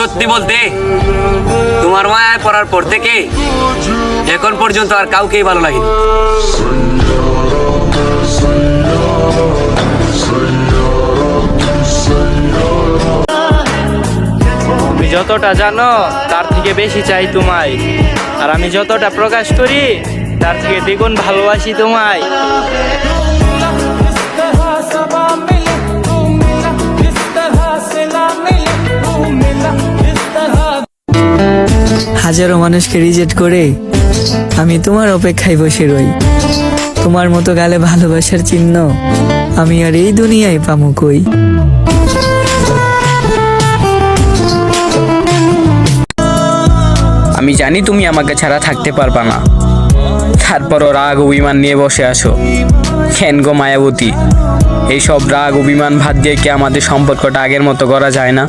সত্যি বলতে, তোমার মায়ায় পড়ার পর থেকে এখন পর্যন্ত আর কাউকেই ভালো লাগেনি। তুমি যতটা জানো, তার থেকে বেশি চাই তোমায়। আর আমি যতটা প্রকাশ করি, তার থেকে দ্বিগুণ ভালোবাসি তোমায়। হাজারো মানুষকে রিজেক্ট করে আমি তোমার অপেক্ষায় বসে রই। তোমার মতো গালে ভালোবাসার চিহ্ন আমি আর এই দুনিয়ায় পামু কই? আমি জানি তুমি আমাকে ছাড়া থাকতে পারবা না। তারপরও রাগ অভিমান নিয়ে বসে আসো কেন গো মায়াবতী, এইসব রাগ অভিমান ভাত দিয়ে কি আমাদের সম্পর্কটা আগের মতো করা যায় না?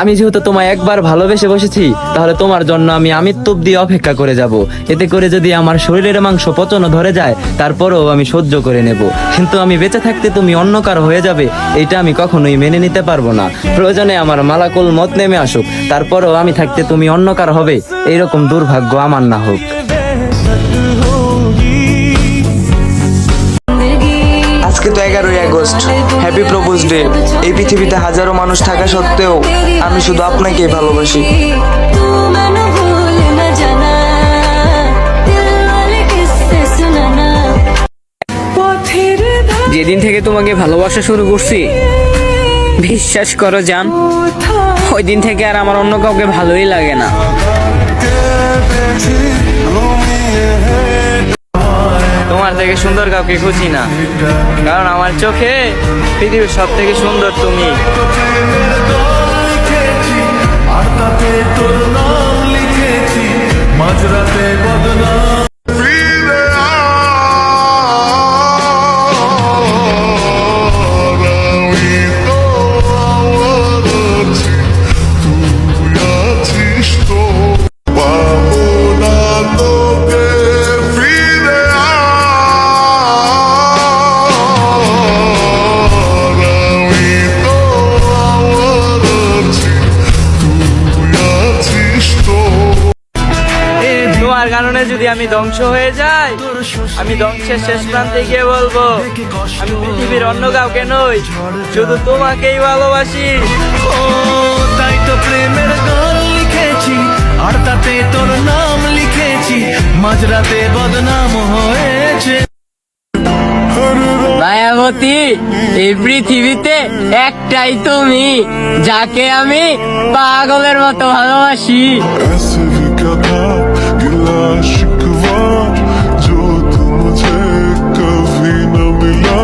আমি যেহেতু তোমায় একবার ভালোবেসে বসেছি, তাহলে তোমার জন্য আমি আমি তুপ দিয়ে অপেক্ষা করে যাব। এতে করে যদি আমার শরীরের মাংস পচন ধরে যায়, তারপরেও আমি সহ্য করে নেব। কিন্তু আমি বেঁচে থাকতে তুমি অন্য কারও হয়ে যাবে, এটা আমি কখনোই মেনে নিতে পারব না। প্রয়োজনে আমার মালাকুল মত নেমে আসুক, তারপরেও আমি থাকতে তুমি অন্য কারও হবে, এইরকম দুর্ভাগ্য আমার না হোক। টিচার্স ডে এই পৃথিবীতে হাজারো মানুষ থাকা সত্ত্বেও আমি শুধু আপনাকেই ভালোবাসি। যেদিন থেকে তোমাকে ভালোবাসা শুরু করছি, বিশ্বাস করো জান ওই দিন থেকে আর আমার অন্য কাউকে ভালোই লাগে না। তোমার থেকে সুন্দর কাউকে খুঁজি না। কারণ আমার চোখে পৃথিবীর সব থেকে সুন্দর তুমি। তোমার যদি আমি ধ্বংস হয়ে যাই আমি ধ্বংসের শেষ প্রান্তে গিয়ে বলব আমি পৃথিবীর অন্য কাউকে নই শুধু তোমাকেই ভালোবাসি। তাই তো প্রেমের গান লিখেছি আর তাতে তোর নাম লিখেছি মাঝরাতে বদনাম হয়েছে। মায়াবতী এই পৃথিবীতে একটাই তুমি যাকে আমি পাগলের মতো ভালোবাসি। गिला शिकवा जो तू मुझे कभी न मिला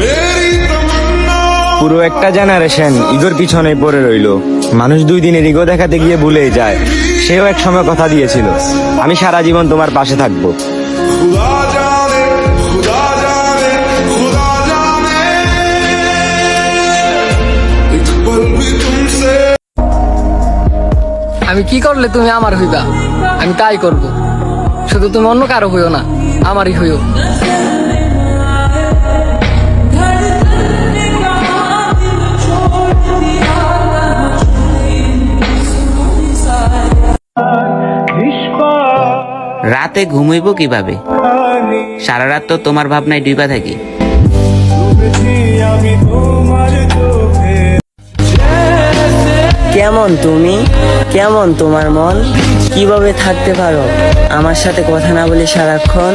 मेरी तमन्ना পুরো একটা জেনারেশন ইগোর পিছনে পড়ে রইলো মানুষ দুই দিনের ইগো দেখাতে গিয়ে ভুলেই যায় সেও এক সময় কথা দিয়েছিল আমি সারা জীবন তোমার পাশে থাকবো खुदा जाने खुदा जाने खुदा जाने एक पल भी तुमसे আমি কি করলে তুমি আমার হইবা আমি তাই করব। শুধু তুমি অন্য কারও হইও না, আমারই হইও। রাতে ঘুমাইব কীভাবে? সারা রাত তো তোমার ভাবনায় ডুবা থাকি। কেমন তুমি? কেমন তোমার মন? কীভাবে থাকতে পারো? আমার সাথে কথা না বলে সারাক্ষণ?